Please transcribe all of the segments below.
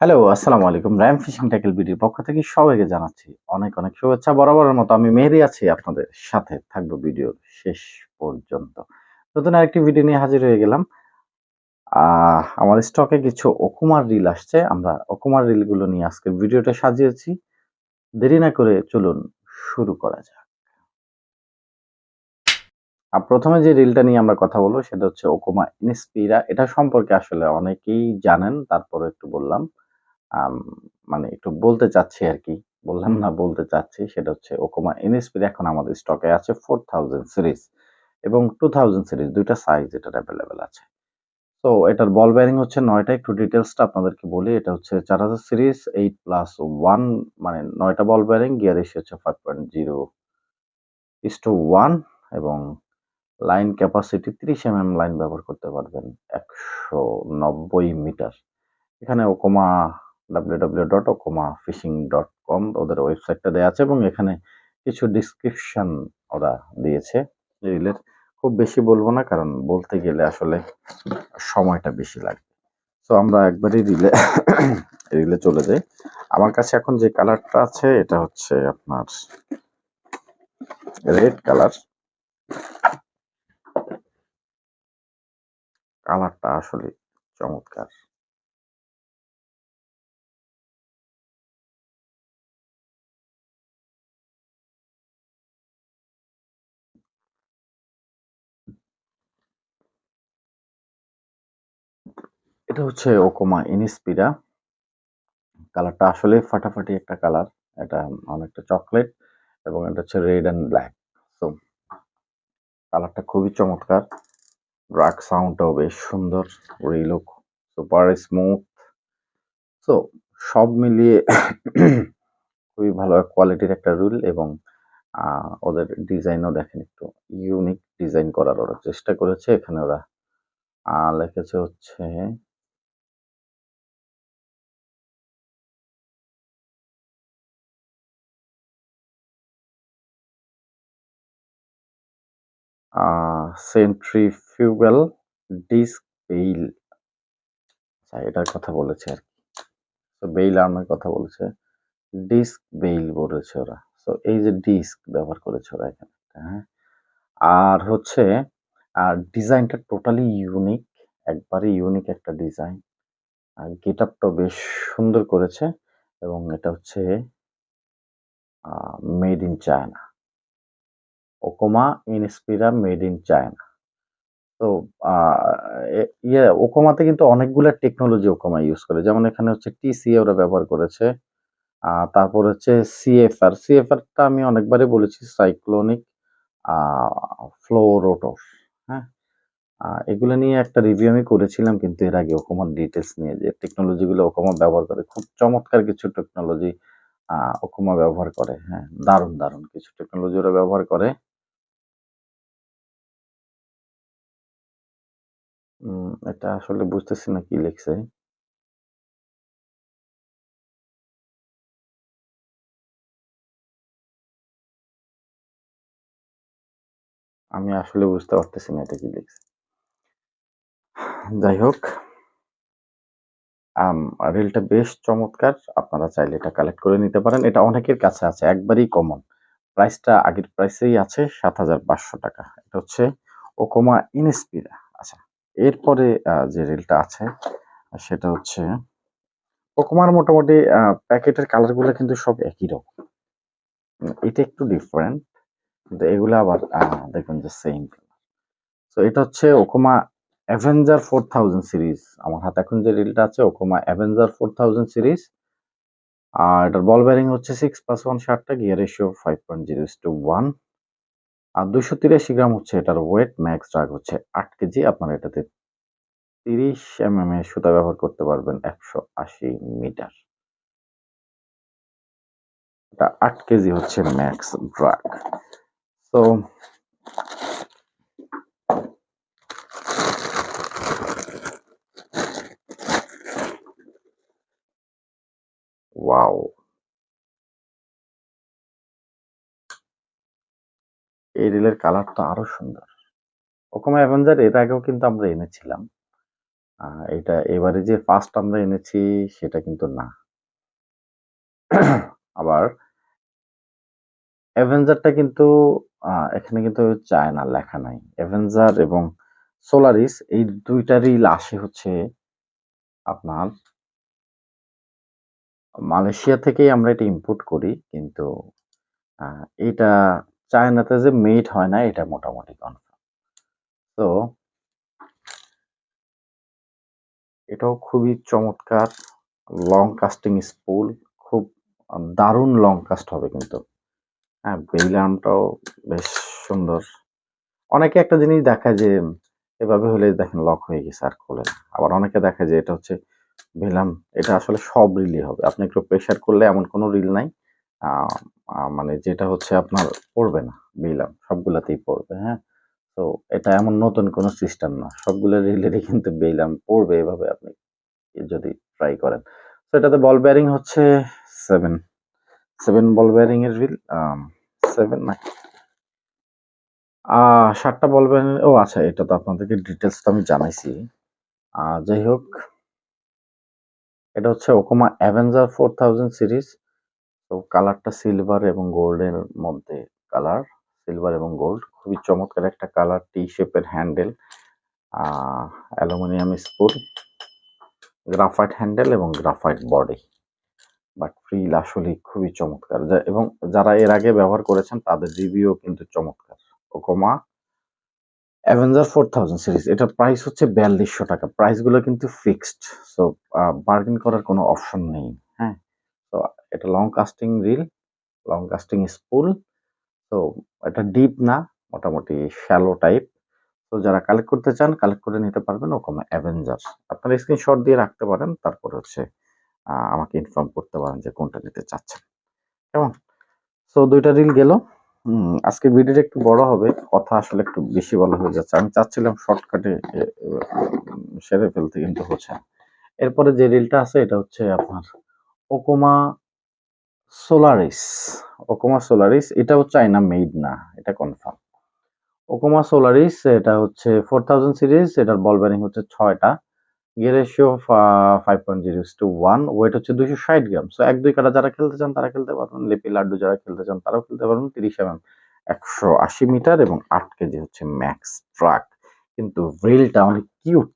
Hello, আসসালামু আলাইকুম। RAM fishing tackle বিডির পক্ষ থেকে সবাইকে জানাচ্ছি অনেক, অনেক শুভেচ্ছা। বরাবরের মতো আমি মেহেদী আছি আপনাদের সাথে থাকব ভিডিওর শেষ পর্যন্ত। নতুন আরেকটি ভিডিও নিয়ে হাজির হয়ে গেলাম। আমার স্টকে কিছু ওকুমার রিল আসছে। আমরা ওকুমার রিলগুলো নিয়ে আজকের ভিডিওটা সাজিয়েছি। দেরি না করে চলুন শুরু করা যাক। আর প্রথমে যে রিলটা নিয়ে আমরা কথা বলব সেটা হচ্ছে ওকুমা ইনস্পিরা। এটা সম্পর্কে আসলে অনেকেই জানেন, তারপরেও একটু বললাম। মানে একটু বলতে চাচ্ছি আর কি বললাম না বলতে চাচ্ছি। সেটা হচ্ছে ওকোমা ইনস্পিরা এখন আমাদের স্টকে আছে 4000 সিরিজ এবং 2000 সিরিজ দুইটা সাইজ এটার এভেইলেবল আছে। তো এটার বল বেয়ারিং হচ্ছে ৯ টা একটু ডিটেইলসটা আপনাদেরকে বলি। এটা হচ্ছে 4000 সিরিজ 8+1 মানে ৯ টা বল বেয়ারিং, গিয়ার রেশিও হচ্ছে 5.0:1 এবং লাইন ক্যাপাসিটি 30 এমএম লাইন ব্যবহার করতে পারবেন ১৯০ মিটার। এখানে ওকুমা www.okumafishing.com ওদের ওয়েবসাইটটা দেয়া আছে এবং এখানে কিছু ডেসক্রিপশন ওরা দিয়েছে রিলের। খুব বেশি বলব না, কারণ বলতে গেলে আসলে সময়টা বেশি লাগবে। সো আমরা একবারই রিলে রিলে চলে যাই। আমার কাছে এখন যে কালারটা আছে, এটা হচ্ছে আপনার রেড কালার। কালারটা আসলে চমৎকার। এটা হচ্ছে ওকুমা ইনস্পিরা। কালারটা আসলে ফাটাফাটি একটা কালার। এটা অনেকটা চকলেট এবং এটা হচ্ছে রেড অ্যান্ড ব্ল্যাক সো, কালারটা খুবই চমৎকার। ড্রাগ সাউন্ডটাও বেশ সুন্দর। রিলও সুপার স্মুথ। সো, সব মিলিয়ে খুবই ভালো কোয়ালিটির একটা রুল এবং ওদের ডিজাইনও দেখেন একটু ইউনিক ডিজাইন করার ওরা চেষ্টা করেছে। এখানে ওরা লিখেছে হচ্ছে সেন্ট্রিফিউগাল ডিস্ক বেইল। আচ্ছা এটার কথা বলেছে আর কি তো বেইল আর্মের কথা বলেছে। ডিস্ক বেইল বলেছে ওরা। সো এই যে ডিস্ক ব্যবহার করেছে ওরা এখানে, হ্যাঁ? আর হচ্ছে আর ডিজাইনটা টোটালি ইউনিক। একবারে ইউনিক একটা ডিজাইন। আর গেটআপটাও বেশ সুন্দর করেছে এবং এটা হচ্ছে made in China. Okuma Inspira made in China. তো ইয়ে ওকুমাতে কিন্তু অনেকগুলা টেকনোলজি ওকুমা ইউজ করে। যেমন এখানে হচ্ছে টিসিএ ওরা ব্যবহার করেছে। তারপর হচ্ছে সিএফআর। সিএফআরটা আমি অনেকবারই বলেছি সাইক্লোনিক আ ফ্লো রোটর, হ্যাঁ? এগুলা নিয়ে একটা রিভিউ আমি করেছিলাম কিন্তু এর আগে ওকুমার ডিটেইলস নিয়ে যে টেকনোলজি গুলো ওকুমা ব্যবহার করে। খুব চমৎকার কিছু টেকনোলজি ওকুমা ব্যবহার করে, হ্যাঁ? দারুণ, দারুণ কিছু টেকনোলজি ওরা ব্যবহার করে। উম, এটা আসলে বুঝতেছি না কি লিখছে। আমি আসলে বুঝতে পারতেছি না এটা কি লিখছে। যাই হোক। রিলটা বেশ চমৎকার। আপনারা চাইলে এটা কালেক্ট করে নিতে পারেন। এটা অনেকের কাছে আছে। একবারেই কমন। প্রাইসটা আগের প্রাইসেই আছে ৳৭৫০০ এটা হচ্ছে ওকুমা ইনস্পিরা। এরপরে যে রিলটা আছে সেটা হচ্ছে ওকুমার মোটামুটি প্যাকেটের কালারগুলা কিন্তু সব একই রকম। এটা একটু ডিফারেন্ট। কিন্তু এগুলা আবার দেখবেন যে সেইম। সো এটা হচ্ছে ওকুমা অ্যাভেঞ্জার 4000 সিরিজ। আমার হাতে এখন যে রিলটা আছে ওকুমা অ্যাভেঞ্জার 4000 সিরিজ। আর এটার বল ব্যারিং হচ্ছে 6+1 7 টা, গিয়ার রেশিও 5.0:1 আর 283 গ্রাম হচ্ছে এটার ওয়েট, ম্যাক্স ড্রাগ হচ্ছে আট কেজি। আপনারা এটাতে 30 এমএম এর সুতা ব্যবহার করতে পারবেন ১৮০ মিটার। এটা ৮ কেজি হচ্ছে ম্যাক্স ড্রাগ। তো ওয়াও! এই রিলের কালারটা আরও সুন্দর। ওকুমা অ্যাভেঞ্জার এর আগেও কিন্তু আমরা এনেছিলাম। এটা এবারে যে ফার্স্ট আমরা এনেছি সেটা কিন্তু না আবার অ্যাভেঞ্জারটা কিন্তু এখানে কিন্তু চায়না লেখা নাই অ্যাভেঞ্জার এবং সোলারিস এই দুইটা রিল আসে হচ্ছে আপনার মালয়েশিয়া থেকেই আমরা এটা ইম্পোর্ট করি কিন্তু এটা চায়নাতে যে মেড হয় না, এটা মোটামুটি কনফার্ম তো এটাও খুবই চমৎকার লং কাস্টিং স্পুল খুব দারুণ লং কাস্ট হবে কিন্তু। হ্যাঁ বেইল আর্মটাও বেশ সুন্দর। অনেকে একটা জিনিস দেখায় যে, এভাবে হলে দেখেন লক হয়ে গেছে, আর খোলে আবার অনেকে দেখায় যে, এটা হচ্ছে বেলাম এটা আসলে সব রিলই হবে। আপনি একটু প্রেশার করলে এমন কোনো রিল নাই। মানে যেটা হচ্ছে আপনার পড়বে না বেলাম সবগুলাতেই পড়বে হ্যাঁ? তো এটা এমন নতুন কোনো সিস্টেম না। সবগুলো রিলেরই কিন্তু বেলাম পড়বে এভাবে আপনি যদি ট্রাই করেন। তো এটাতে বল ব্যারিং হচ্ছে সেভেন সেভেন বল বেয়ারিং এর রিল সেভেন না? আহ সাতটা বল ব্যারিং ও আচ্ছা এটা তো আপনাদেরকে ডিটেলস তো আমি জানাইছি। যাই হোক, এটা হচ্ছে Okuma Avenger four thousand series তো কালারটা সিলভার এবং গোল্ডের মধ্যে কালার সিলভার এবং গোল্ড খুবই চমৎকার একটা কালার টি শেপের handle aluminium spool graphite handle এবং গ্রাফাইট বডি বাট ফ্রিল আসলে খুবই চমৎকার। এবং যারা এর আগে ব্যবহার করেছেন, তাদের রিভিউ কিন্তু চমৎকার। Okuma Avenger four thousand series এটার প্রাইস হচ্ছে বিয়াল্লিশশো টাকা। প্রাইসগুলো কিন্তু ফিক্সড সো বার্গেন করার কোনো অপশন নেই হ্যাঁ? তো এটা long casting reel long casting spool তো এটা ডিপ না, মোটামুটি শ্যালো টাইপ তো যারা কালেক্ট করতে চান কালেক্ট করে নিতে পারবেন ওকম অ্যাভেঞ্জার আপনারা স্ক্রিনশট দিয়ে রাখতে পারেন, তারপর হচ্ছে আমাকে ইনফর্ম করতে পারেন যে কোনটা নিতে চাচ্ছেন। কেমন? সো দুইটা রিল গেল। আজকে ভিডিওটা একটু বড় হবে, কথা আসলে একটু বেশি বলা হয়ে যাচ্ছে। আমি চাচ্ছিলাম শর্টকাটে সেরে ফেলতে কিন্তু হচ্ছে এরপরে যে রিলটা আছে, এটা হচ্ছে আপনার ওকোমা সোলারিস ওকোমা সোলারিস এটাও চাইনা মেড না, এটা কনফার্ম ওকোমা সোলারিস এটা হচ্ছে ফোর থাউজেন্ড সিরিজ এটার বল ব্যারিং হচ্ছে ছয়টা gear ratio five point zero to one weight হচ্ছে দুইশো ষাট গ্রাম সো এক দুই কাটা যারা খেলতে চান তারা খেলতে পারবেন, লিপি লাড্ডু যারা খেলতে চান তারাও খেলতে পারবেন, তিরিশ এম একশো আশি মিটার এবং আট কেজি হচ্ছে ম্যাক্স ট্রাক কিন্তু রিলটা অনেক কিউট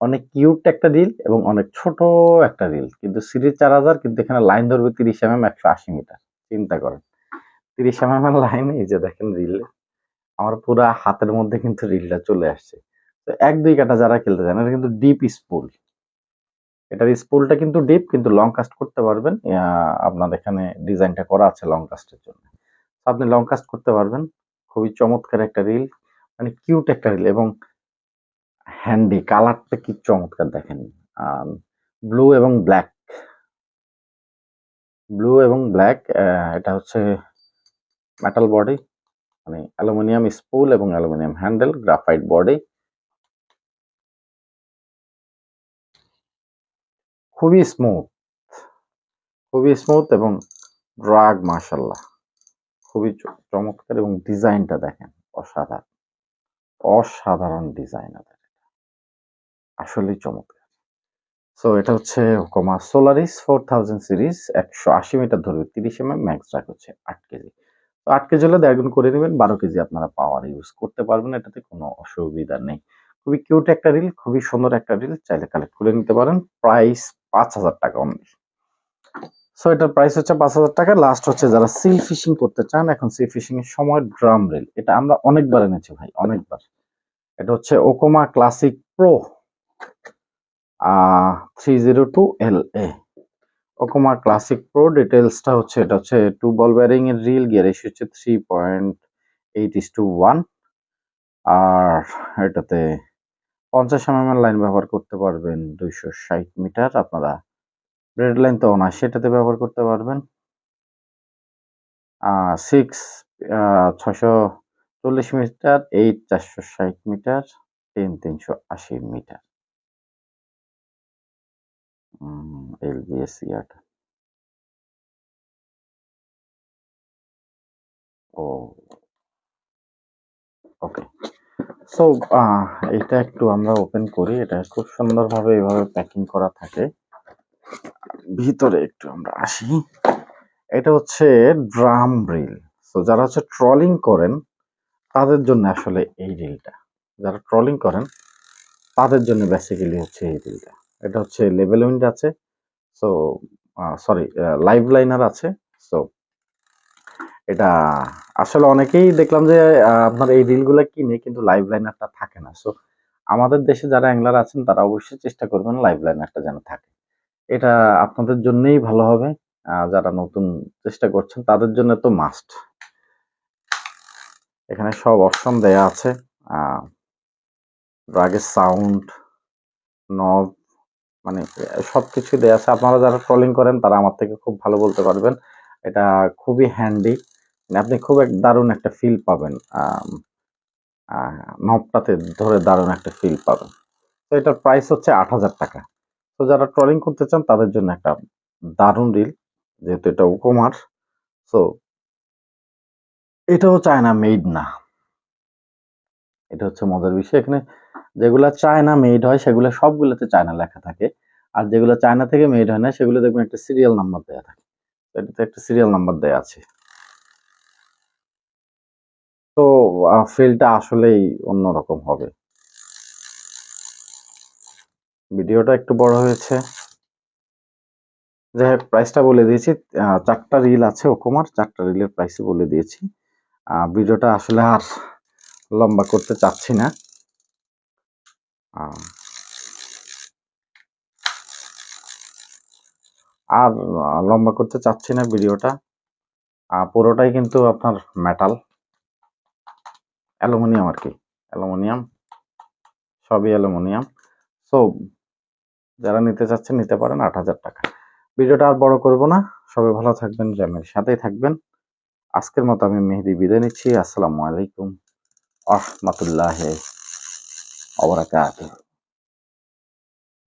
অনেক কিউট একটা রিল এবং অনেক ছোট একটা রিল কিন্তু সিরিজ চার হাজার, কিন্তু এখানে লাইন ধরবে তিরিশ এম এম একশো আশি মিটার। চিন্তা করেন। তিরিশ এম এম এর লাইনে এই যে দেখেন রিল আমার পুরা হাতের মধ্যে কিন্তু রিলটা চলে আসছে। তো এক, দুই কাটা যারা খেলতে চান এটা কিন্তু ডিপ স্পুল এটার স্পুলটা কিন্তু ডিপ কিন্তু লং কাস্ট করতে পারবেন। আপনার এখানে ডিজাইনটা করা আছে লং কাস্টের জন্য। আপনি লং কাস্ট করতে পারবেন। খুবই চমৎকার একটা রিল মানে কিউট একটা রিল এবং হ্যান্ডি কালারটা কি চমৎকার দেখেন। ব্লু এবং ব্ল্যাক ব্লু এবং ব্ল্যাক এটা হচ্ছে মেটাল বডি মানে অ্যালুমিনিয়াম স্পুল এবং অ্যালুমিনিয়াম হ্যান্ডেল গ্রাফাইট বডি খুবই স্মুথ খুবই স্মুথ এবং ড্রাগ মাশাল্লাহ খুবই চমৎকার এবং ডিজাইনটা দেখেন, অসাধারণ। অসাধারণ ডিজাইন আসলেই চমৎকার। সো এটা হচ্ছে Okuma Solaris four thousand series, একশো আশি মিটার ধরবে, তিরিশ এম এম ম্যাক্স রাখ হচ্ছে আট কেজি। তো আট কেজি হলে দেড় করে নেবেন, বারো কেজি আপনারা পাওয়ার ইউজ করতে পারবেন, এটাতে কোনো অসুবিধা নেই। খুবই কিউট একটা রিল খুবই সুন্দর একটা রিল চাইলে কালেক্ট করে নিতে পারেন প্রাইস পাঁচ হাজার টাকা অনলি সো এটার প্রাইস হচ্ছে পাঁচ হাজার টাকা লাস্ট হচ্ছে যারা সিল ফিশিং করতে চান, এখন সিল ফিশিং এর সময় ড্রাম রিল এটা আমরা অনেকবার এনেছি ভাই, অনেকবার। এটা হচ্ছে Okuma classic pro three zero two L A Okuma classic pro হচ্ছে, এটা হচ্ছে টু বল ব্যারিং এর রিল গিয়ার হচ্ছে three point eight is to one আর এটাতে পঞ্চাশ এম লাইন ব্যবহার করতে পারবেন, দুইশো ষাট মিটার। আপনারা রেড লাইন তো সেটাতে ব্যবহার করতে পারবেন। সিক্স ছশো চল্লিশ মিটার এইট চারশো ষাট মিটার টেন তিনশো আশি মিটার। এলবিএস ইয়ার ও ওকে সো এটা একটু আমরা ওপেন করি, এটা খুব সুন্দরভাবে এভাবে প্যাকিং করা থাকে। ভিতরে একটু আমরা আসি। এটা হচ্ছে ড্রাম রিল সো যারা হচ্ছে ট্রলিং করেন, তাদের জন্য আসলে এই রিলটা যারা ট্রলিং করেন, তাদের জন্য বেসিক্যালি হচ্ছে এই রিলটা এটা হচ্ছে লেভেল উইন্ড আছে। সো সরি লাইভ লাইনার আছে। সো এটা আসলে অনেকেই দেখলাম যে আপনার এই রিলগুলো কিনে কিন্তু লাইভ লাইনারটা থাকে না। সো আমাদের দেশে যারা অ্যাংলার আছেন, তারা অবশ্যই চেষ্টা করবেন লাইভ লাইনারটা যেন থাকে। এটা আপনাদের জন্যই ভালো হবে। যারা নতুন চেষ্টা করছেন, তাদের জন্য তো মাস্ট এখানে সব অপশন দেয়া আছে। ড্রাগের সাউন্ড নব মানে সব কিছু দেওয়া আছে। আপনারা যারা ট্রলিং করেন, তারা আমার থেকে খুব ভালো বলতে পারবেন। এটা খুবই হ্যান্ডি মানে আপনি খুব এক, দারুণ একটা ফিল পাবেন। নবটাতে ধরে দারুণ একটা ফিল পাবেন। তো এটার প্রাইস হচ্ছে আট হাজার টাকা। তো যারা ট্রলিং করতে চান, তাদের জন্য একটা দারুণ রিল যেহেতু এটা উপমার সো এটাও চায়না মেড না এটা হচ্ছে মজার বিষয়। এখানে যেগুলা চায়না মেড হয়, সেগুলো সবগুলোতে চায়না লেখা থাকে। আর যেগুলো চায়না থেকে মেড হয় না, সেগুলো দেখবেন একটা সিরিয়াল নাম্বার দেওয়া থাকে। এটাতে একটা সিরিয়াল নাম্বার দেওয়া আছে। তো ফিলটা আসলেই অন্যরকম হবে। ভিডিওটা একটু বড় হয়েছে। যাই হোক প্রাইসটা বলে দিয়েছি। চারটা রিল আছে ওকোমার, চারটা রিলের প্রাইসই বলে দিয়েছি। ভিডিওটা আসলে আর লম্বা করতে চাচ্ছি না। আর লম্বা করতে চাচ্ছি না ভিডিওটা। পুরোটাই কিন্তু আপনার মেটাল অ্যালুমিনিয়াম আর কি। অ্যালুমিনিয়াম। সবই অ্যালুমিনিয়াম। সো যারা নিতে চাচ্ছেন নিতে পারেন আট হাজার টাকা। ভিডিওটা আর বড় করব না। সবাই ভালো থাকবেন জ্যামের সাথেই থাকবেন। আজকের মতো আমি মেহেদি বিদায় নিচ্ছি। আসসালামু আলাইকুম। আহমতুল্লাহ। wabarakatuh.